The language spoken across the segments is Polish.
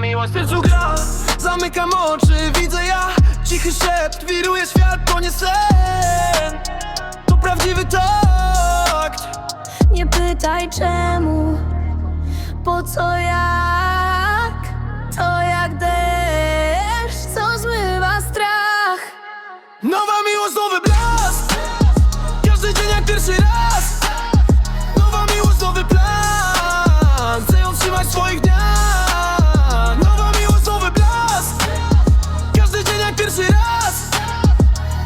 w sercu gra Zamykam oczy, widzę ja. Cichy szept, wiruje świat, to nie sen. To prawdziwy takt. Nie pytaj czemu, po co jak. To jak deszcz, co zmywa strach. Nowa miłość, nowy blask. Każdy dzień jak pierwszy raz pierwszy raz.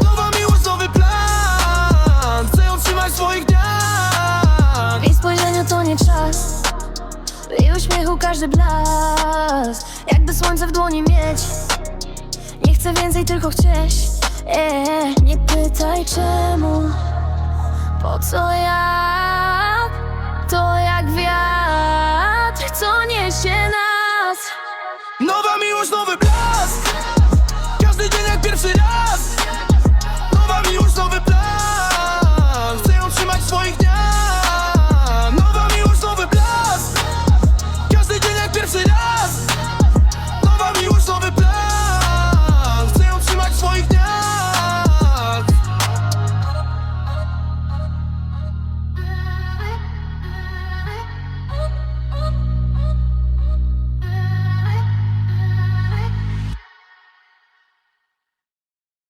Nowa miłość, nowy plan. Chcę ją trzymać w swoich dniach. W jej spojrzeniu to nie czas jej uśmiechu każdy blask. Jakby słońce w dłoni mieć. Nie chcę więcej, tylko chcieć. Yeah. Nie pytaj czemu. Po co jak To jak wiatr, co niesie